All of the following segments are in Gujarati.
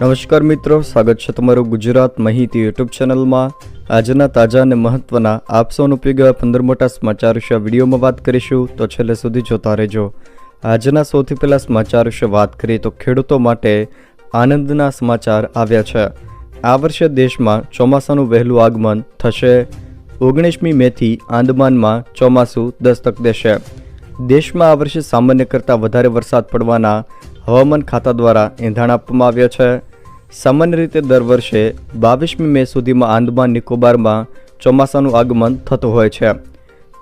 નમસ્કાર મિત્રો, સ્વાગત છે તમારું ગુજરાત માહિતી યુટ્યુબ ચેનલમાં. આજના તાજા અને મહત્વના આપ સૌનો ઉપયોગ એવા પંદર મોટા સમાચાર વિશે વિડીયોમાં વાત કરીશું, તો છેલ્લે સુધી જોતા રહેજો. આજના સૌથી પહેલાં સમાચાર વિશે વાત કરીએ તો ખેડૂતો માટે આનંદના સમાચાર આવ્યા છે. આ વર્ષે દેશમાં ચોમાસાનું વહેલું આગમન થશે. ઓગણીસમી મેથી આંદમાનમાં ચોમાસું દસ્તક દેશે. દેશમાં આ વર્ષે સામાન્ય કરતાં વધારે વરસાદ પડવાના હવામાન ખાતા દ્વારા એંધાણ આપવામાં આવ્યા છે. સામાન્ય રીતે દર વર્ષે બાવીસમી મે સુધીમાં આંદમાન નિકોબારમાં ચોમાસાનું આગમન થતું હોય છે.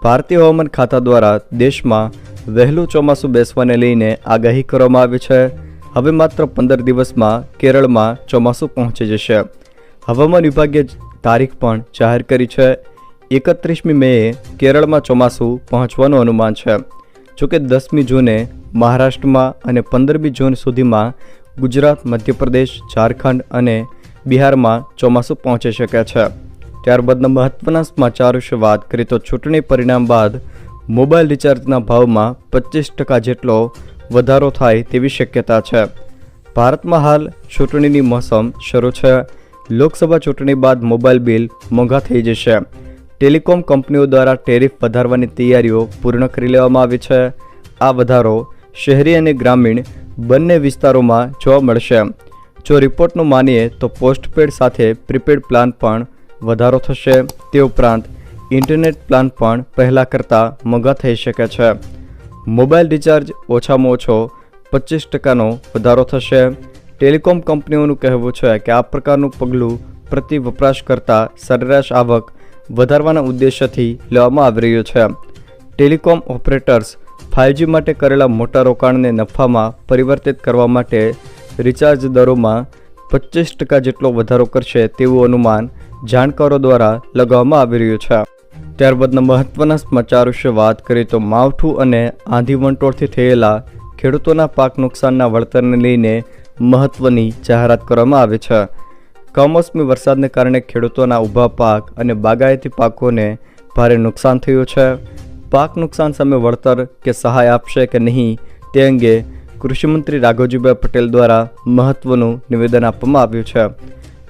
ભારતીય હવામાન ખાતા દ્વારા દેશમાં વહેલું ચોમાસું બેસવાને લઈને આગાહી કરવામાં આવી છે. હવે માત્ર પંદર દિવસમાં કેરળમાં ચોમાસું પહોંચી જશે. હવામાન વિભાગે તારીખ પણ જાહેર કરી છે. એકત્રીસમી મેએ કેરળમાં ચોમાસું પહોંચવાનું અનુમાન છે. જોકે દસમી જૂને મહારાષ્ટ્રમાં અને પંદરમી જૂન સુધીમાં ગુજરાત, મધ્યપ્રદેશ, ઝારખંડ અને બિહારમાં ચોમાસું પહોંચી શકે છે. ત્યારબાદના મહત્ત્વના સમાચાર વિશે વાત કરીએ તો ચૂંટણી પરિણામ બાદ મોબાઈલ રિચાર્જના ભાવમાં પચીસ ટકા જેટલો વધારો થાય તેવી શક્યતા છે. ભારતમાં હાલ ચૂંટણીની મોસમ શરૂ છે. લોકસભા ચૂંટણી બાદ મોબાઈલ બિલ મોંઘા થઈ જશે. ટેલિકોમ કંપનીઓ દ્વારા ટેરિફ વધારવાની તૈયારીઓ પૂર્ણ કરી લેવામાં આવી છે. આ વધારો શહેરી અને ગ્રામીણ બંને વિસ્તારોમાં જોવા મળશે. જો રિપોર્ટનું માનીએ તો પોસ્ટપેડ સાથે પ્રીપેડ પ્લાન પણ વધારો થશે. તે ઉપરાંત ઇન્ટરનેટ પ્લાન પણ પહેલાં કરતાં મોંઘા થઈ શકે છે. મોબાઈલ રિચાર્જ ઓછામાં ઓછો પચીસ ટકાનો વધારો થશે. ટેલિકોમ કંપનીઓનું કહેવું છે કે આ પ્રકારનું પગલું પ્રતિ વપરાશકર્તા સરેરાશ આવક વધારવાના ઉદ્દેશ્યથી લેવામાં આવી રહ્યું છે. ટેલિકોમ ઓપરેટર્સ ફાઇવજી માટે કરેલા મોટા રોકાણને નફામાં પરિવર્તિત કરવા માટે રિચાર્જ દરોમાં પચીસ ટકા જેટલો વધારો કરશે તેવું અનુમાન જાણકારો દ્વારા લગાવવામાં આવી રહ્યું છે. ત્યારબાદના મહત્વના સમાચાર વિશે વાત કરીએ તો માવઠું અને આંધી વંટોળથી થયેલા ખેડૂતોના પાક નુકસાનના વળતરને લઈને મહત્વની જાહેરાત કરવામાં આવી છે. કમોસમી વરસાદને કારણે ખેડૂતોના ઊભા પાક અને બાગાયતી પાકોને ભારે નુકસાન થયું છે. પાક નુકસાન સામે વળતર કે સહાય આપશે કે નહીં તે અંગે કૃષિમંત્રી રાઘવજીભાઈ પટેલ દ્વારા મહત્વનું નિવેદન આપવામાં આવ્યું છે.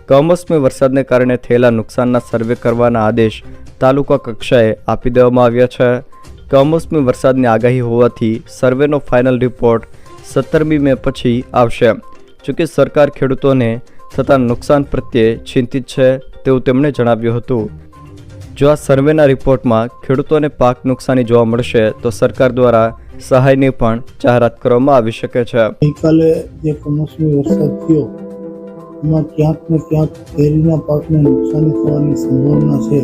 કમોસમી વરસાદને કારણે થયેલા નુકસાનના સર્વે કરવાના આદેશ તાલુકા કક્ષાએ આપી દેવામાં આવ્યા છે. કમોસમી વરસાદની આગાહી હોવાથી સર્વેનો ફાઇનલ રિપોર્ટ સત્તરમી મે પછી આવશે. જોકે સરકાર ખેડૂતોને થતા નુકસાન પ્રત્યે ચિંતિત છે તેવું તેમણે જણાવ્યું હતું. જો આ સર્વેના રિપોર્ટમાં ખેડૂતોને પાક નુકસાની જોવા મળશે, તો સરકાર દ્વારા સહાયની પણ જાહેરાત કરવામાં આવી શકે છે. ગઈકાલે જે કમોસમી વરસાદ થયો, એમાં ક્યાંક ને ક્યાંક કેરીના પાકને નુકસાની થવાની સંભાવના છે.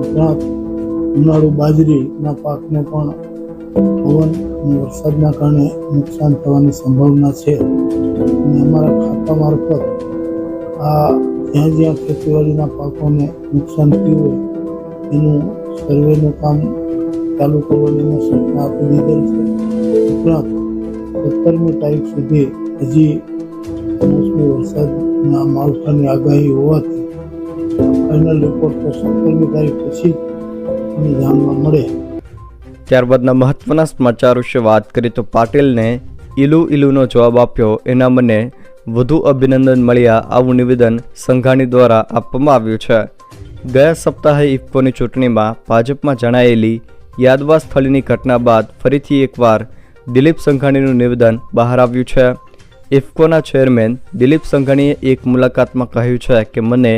ઉપરાંત ઉનાળુ બાજરીના પાકને પણ પવન વરસાદના કારણે નુકસાન થવાની સંભાવના છે. અને અમારા ખાતા મારફત આ જ્યાં જ્યાં ખેતીવાડીના પાકોને નુકસાન થયું હોય એનું સર્વેનું કામ ચાલુ કરવાની સૂચના આપી દીધેલ છે. ઉપરાંત સત્તરમી તારીખ સુધી હજી કમોસમી વરસાદના માવઠાની આગાહી હોવાથી ફાઇનલ રિપોર્ટ તો સત્તરમી તારીખ પછી જ જાણવા મળે. ત્યારબાદના મહત્વના સમાચાર વિશે વાત કરીએ તો પાટીલને ઇલુ ઇલુનો જવાબ આપ્યો. એના મને વધુ અભિનંદન મળ્યા આવું નિવેદન સંઘાણી દ્વારા આપવામાં આવ્યું છે. ગયા સપ્તાહે ઇફકોની ચૂંટણીમાં ભાજપમાં જણાયેલી યાદવા સ્થળની ઘટના બાદ ફરીથી એકવાર દિલીપ સંઘાણીનું નિવેદન બહાર આવ્યું છે. ઇફકોના ચેરમેન દિલીપ સંઘાણીએ એક મુલાકાતમાં કહ્યું છે કે, મને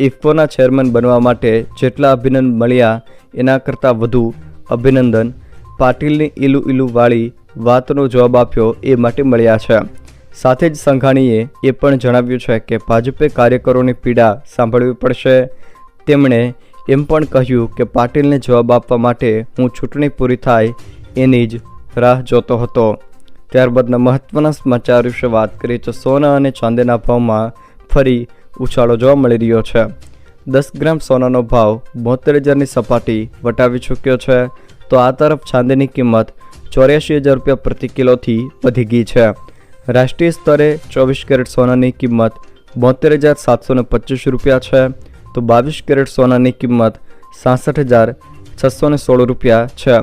ઇફકોના ચેરમેન બનવા માટે જેટલા અભિનંદન મળ્યા, એના કરતાં વધુ અભિનંદન પાટીલની ઇલુ ઇલુવાળી વાતનો જવાબ આપ્યો એ માટે મળ્યા છે. સાથે જ સંઘાણીએ એ પણ જણાવ્યું છે કે, ભાજપે કાર્યકરોની પીડા સાંભળવી પડશે. તેમણે એમ પણ કહ્યું કે પાટીલને જવાબ આપવા માટે હું ચૂંટણી પૂરી થાય એની જ રાહ જોતો હતો. ત્યારબાદના મહત્વના સમાચાર વિશે વાત કરીએ તો સોના અને ચાંદીના ભાવમાં ફરી ઉછાળો જોવા મળી રહ્યો છે. દસ ગ્રામ સોનાનો ભાવ બોતેર હજારની સપાટી વટાવી ચૂક્યો છે. તો આ તરફ ચાંદીની કિંમત ચોર્યાસી હજાર રૂપિયા પ્રતિ કિલોથી વધી ગઈ છે. રાષ્ટ્રીય સ્તરે ચોવીસ કેરેટ સોનાની કિંમત બોતેર હજાર સાતસો પચીસ રૂપિયા છે. તો બાવીસ કેરેટ સોનાની કિંમત સાસઠ હજાર છસો ને સોળ રૂપિયા છે.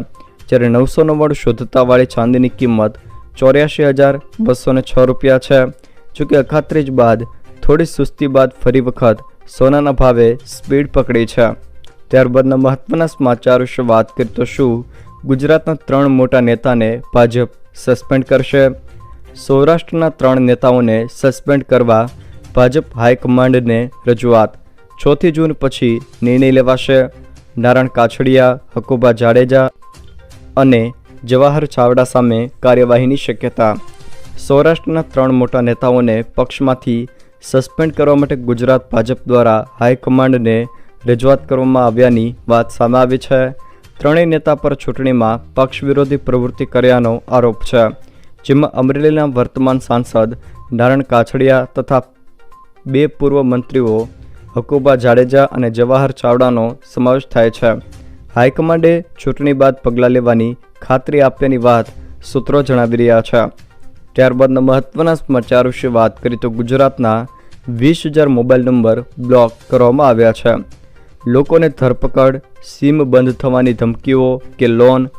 જ્યારે નવસો નવ્વાણું શુદ્ધતાવાળી ચાંદીની કિંમત ચોર્યાસી હજાર બસો છ રૂપિયા છે. જોકે અખાત્રીજ બાદ થોડી સુસ્તી બાદ ફરી વખત સોનાના ભાવે સ્પીડ પકડી છે. ત્યારબાદના મહત્વના સમાચાર વિશે વાત કરીએ તો શું? ગુજરાતના ત્રણ મોટા નેતાને ભાજપ સસ્પેન્ડ કરશે. સૌરાષ્ટ્રના ત્રણ નેતાઓને સસ્પેન્ડ કરવા ભાજપ હાઈકમાન્ડને રજૂઆત ચોથી જૂન પછી નિર્ણય લેવાશે. નારણ કાછડિયા, હકુબા જાડેજા અને જવાહર ચાવડા સામે કાર્યવાહીની શક્યતા. સૌરાષ્ટ્રના ત્રણ મોટા નેતાઓને પક્ષમાંથી સસ્પેન્ડ કરવા માટે ગુજરાત ભાજપ દ્વારા હાઈકમાન્ડને રજૂઆત કરવામાં આવ્યાની વાત સામે આવી છે. ત્રણેય નેતા પર ચૂંટણીમાં પક્ષ વિરોધી પ્રવૃત્તિ કર્યાનો આરોપ છે. જેમાં અમરેલીના વર્તમાન સાંસદ નારણ કાછડિયા તથા બે પૂર્વ મંત્રીઓ હકુબા જાડેજા અને જવાહર ચાવડાનો સમાવેશ થાય છે. હાઈકમાન્ડે ચૂંટણી બાદ પગલાં લેવાની ખાતરી આપ્યાની વાત સૂત્રો જણાવી રહ્યા છે. ત્યારબાદના મહત્વના સમાચાર વિશે વાત કરીએ તો ગુજરાતના વીસ હજાર મોબાઈલ નંબર બ્લોક કરવામાં આવ્યા છે. લોકોને ધરપકડ, સિમ બંધ થવાની ધમકીઓ કે લોન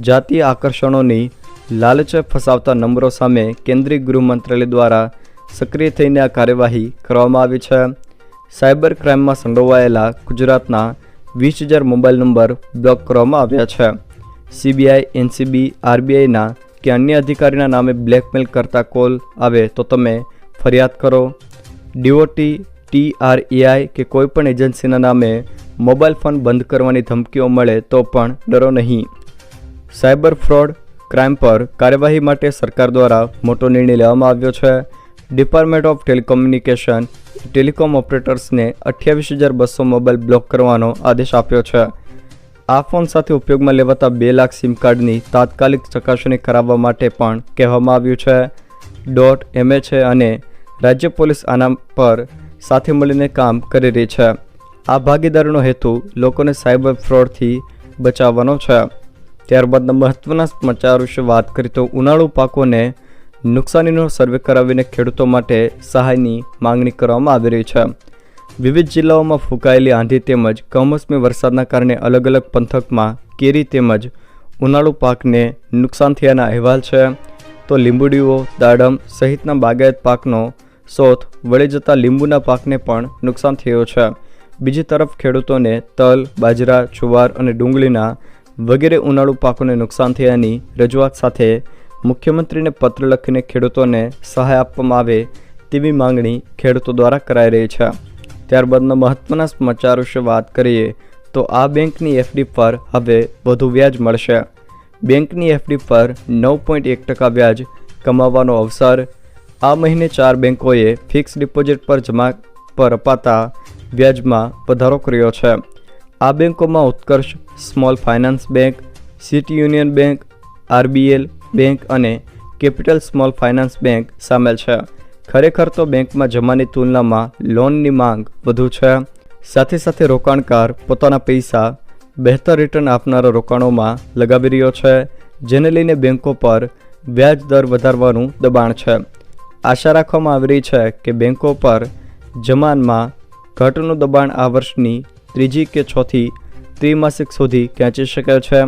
જાતીય આકર્ષણોની લાલચે ફસાવતા નંબરો સામે કેન્દ્રીય ગૃહ મંત્રાલય દ્વારા સક્રિય થઈને આ કાર્યવાહી કરવામાં આવી છે. સાયબર ક્રાઇમમાં સંડોવાયેલા ગુજરાતના વીસ હજાર મોબાઈલ નંબર બ્લોક કરવામાં આવ્યા છે. સીબીઆઈ, એનસીબી આરબીઆઈના કે અન્ય અધિકારીના નામે બ્લેકમેલ કરતા કોલ આવે તો તમે ફરિયાદ કરો. ડીઓટી ટીઆરઈઆઈ કે કોઈપણ એજન્સીના નામે મોબાઈલ ફોન બંધ કરવાની ધમકીઓ મળે તો પણ ડરો નહીં. સાયબર ફ્રોડ ક્રાઇમ પર કાર્યવાહી માટે સરકાર દ્વારા મોટો નિર્ણય લેવામાં આવ્યો છે. ડિપાર્ટમેન્ટ ઓફ ટેલિકોમ્યુનિકેશન ટેલિકોમ ઓપરેટર્સને અઠ્યાવીસ હજાર બસો મોબાઈલ બ્લોક કરવાનો આદેશ આપ્યો છે. આ ફોન સાથે ઉપયોગમાં લેવાતા બે લાખ સિમ કાર્ડની તાત્કાલિક ચકાસણી કરાવવા માટે પણ કહેવામાં આવ્યું છે. ડોટ એમએ છે અને રાજ્ય પોલીસ આના પર સાથે મળીને કામ કરી રહી છે. આ ભાગીદારીનો હેતુ લોકોને સાયબર ફ્રોડથી બચાવવાનો છે. ત્યારબાદના મહત્વના સમાચાર વિશે વાત કરીએ તો ઉનાળુ પાકોને નુકસાનીનો સર્વે કરાવીને ખેડૂતો માટે સહાયની માંગણી કરવામાં આવી રહી છે. વિવિધ જિલ્લાઓમાં ફૂંકાયેલી આંધી તેમજ કમોસમી વરસાદના કારણે અલગ અલગ પંથકમાં કેરી તેમજ ઉનાળુ પાકને નુકસાન થયાના અહેવાલ છે. તો લીંબુડીઓ, દાડમ સહિતના બાગાયત પાકનો સોથ વળી જતા લીંબુના પાકને પણ નુકસાન થયો છે. બીજી તરફ ખેડૂતોને તલ, બાજરા છુવાર અને ડુંગળીના વગેરે ઉનાળુ પાકોને નુકસાન થયાની રજૂઆત સાથે મુખ્યમંત્રીને પત્ર લખીને ખેડૂતોને સહાય આપવામાં આવે તેવી માંગણી ખેડૂતો દ્વારા કરાઈ રહી છે. ત્યારબાદના મહત્વના સમાચાર વિશે વાત કરીએ તો આ બેંકની એફડી પર હવે વધુ વ્યાજ મળશે. બેંકની એફડી પર નવ પોઈન્ટ એક ટકા વ્યાજ કમાવવાનો અવસર. આ મહિને ચાર બેંકોએ ફિક્સ ડિપોઝિટ પર જમા પર અપાતા વ્યાજમાં વધારો કર્યો છે. આ બેંકોમાં Utkarsh small finance bank, city union bank, RBL bank અને કેપિટલ સ્મોલ ફાઇનાન્સ બેંક સામેલ છે. ખરેખર તો બેંકમાં જમાની તુલનામાં લોનની માંગ વધુ છે. સાથે સાથે રોકાણકાર પોતાના પૈસા બહેતર રિટર્ન આપનારા રોકાણોમાં લગાવી રહ્યો છે, જેને લઈને બેંકો પર વ્યાજ દર વધારવાનું દબાણ છે. આશા રાખવામાં આવી રહી છે કે બેંકો પર જમાનમાં ઘટનું દબાણ આ વર્ષની ત્રીજી કે ચોથી ત્રિમાસિક સુધી ખેંચી શકે છે.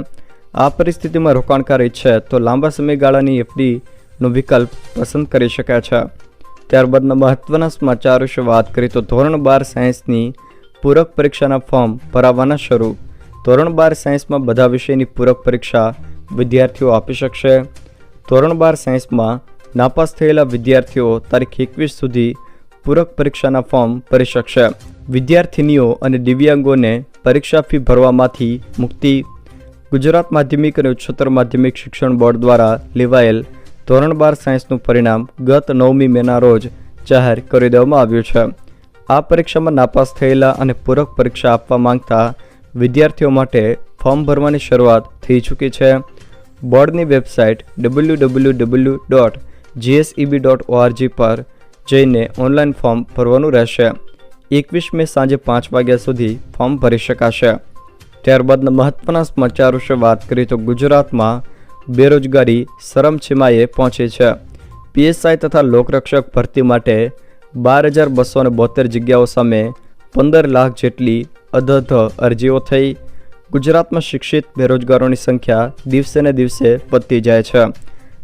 આ પરિસ્થિતિમાં રોકાણકાર ઈચ્છે તો લાંબા સમયગાળાની એફડીનો વિકલ્પ પસંદ કરી શકે છે. ત્યારબાદના મહત્વના સમાચાર વિશે વાત કરીએ તો ધોરણ બાર સાયન્સની પૂરક પરીક્ષાના ફોર્મ ભરાવવાના શરૂ. ધોરણ બાર સાયન્સમાં બધા વિષયની પૂરક પરીક્ષા વિદ્યાર્થીઓ આપી શકશે. ધોરણ બાર સાયન્સમાં નાપાસ થયેલા વિદ્યાર્થીઓ તારીખ એકવીસ સુધી પૂરક પરીક્ષાના ફોર્મ ભરી શકશે. વિદ્યાર્થિનીઓ અને દિવ્યાંગોને પરીક્ષા ફી ભરવામાંથી મુક્તિ ગુજરાત માધ્યમિક અને ઉચ્ચતર માધ્યમિક શિક્ષણ બોર્ડ દ્વારા લેવાયેલ ધોરણ બાર સાયન્સનું પરિણામ ગત નવમી મેના રોજ જાહેર કરી દેવામાં આવ્યું છે. આ પરીક્ષામાં નાપાસ થયેલા અને પૂરક પરીક્ષા આપવા માંગતા વિદ્યાર્થીઓ માટે ફોર્મ ભરવાની શરૂઆત થઈ ચૂકી છે. બોર્ડની website W W W dot GSEB dot ORG પર જઈને ઓનલાઈન ફોર્મ ભરવાનું રહેશે. એકવીસ મે સાંજે પાંચ વાગ્યા સુધી ફોર્મ ભરી શકાશે. ત્યારબાદના મહત્વના સમાચાર વિશે વાત કરીએ તો ગુજરાતમાં બેરોજગારી સરમસીમાએ પહોંચી છે. પીએસઆઈ તથા લોકરક્ષક ભરતી માટે બાર હજાર બસો ને બોતેર જગ્યાઓ સામે પંદર લાખ જેટલી અધધ અરજીઓ થઈ. ગુજરાતમાં શિક્ષિત બેરોજગારોની સંખ્યા દિવસે ને દિવસે વધતી જાય છે.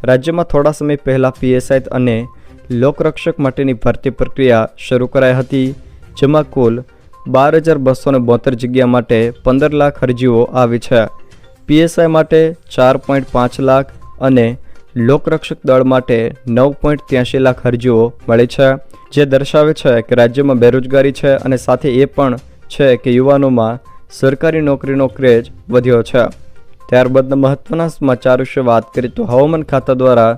રાજ્યમાં થોડા સમય પહેલાં પીએસઆઈ અને લોકરક્ષક માટેની ભરતી પ્રક્રિયા શરૂ કરાઈ હતી, જેમાં કુલ બાર હજાર બસો બોતેર જગ્યા માટે પંદર લાખ અરજીઓ આવી છે. પીએસઆઈ માટે ચાર પોઈન્ટ પાંચ લાખ અને લોકરક્ષક દળ માટે નવ પોઈન્ટ ત્યાંશી લાખ અરજીઓ મળી છે, જે દર્શાવે છે કે રાજ્યમાં બેરોજગારી છે અને સાથે એ પણ છે કે યુવાનોમાં સરકારી નોકરીનો ક્રેઝ વધ્યો છે. ત્યારબાદના મહત્વના સમાચાર વિશે વાત કરીએ તો હવામાન ખાતા દ્વારા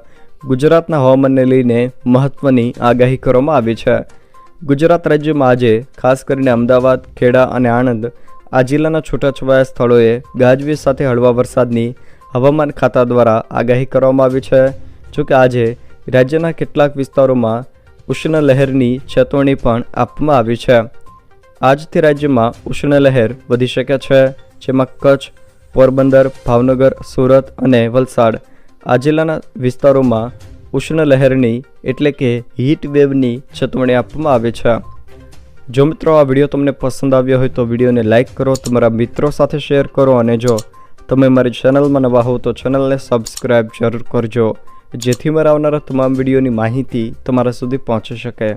ગુજરાતના હવામાનને લઈને મહત્વની આગાહી કરવામાં આવી છે. ગુજરાત રાજ્યમાં આજે, ખાસ કરીને અમદાવાદ, ખેડા અને આણંદ, આ જિલ્લાના છૂટાછવાયા સ્થળોએ ગાજવીજ સાથે હળવા વરસાદની હવામાન ખાતા દ્વારા આગાહી કરવામાં આવી છે. જોકે આજે, રાજ્યના કેટલાક વિસ્તારોમાં ઉષ્ણ લહેરની ચેતવણી પણ આપવામાં આવી છે. આજથી રાજ્યમાં ઉષ્ણ લહેર વધી શકે છે, જેમાં કચ્છ, પોરબંદર, ભાવનગર, સુરત અને વલસાડ આ જિલ્લાના વિસ્તારોમાં ઉષ્ણ લહેરની એટલે કે હીટ વેવની ચેતવણી આપવામાં આવે છે. જો મિત્રો આ વીડિયો તમને પસંદ આવ્યો હોય તો વિડીયોને લાઇક કરો, તમારા મિત્રો સાથે શેર કરો અને જો તમે મારી ચેનલમાં નવા હો તો ચેનલને સબસ્ક્રાઈબ જરૂર કરજો, જેથી મારા આવનારા તમામ વિડીયોની માહિતી તમારા સુધી પહોંચી શકે.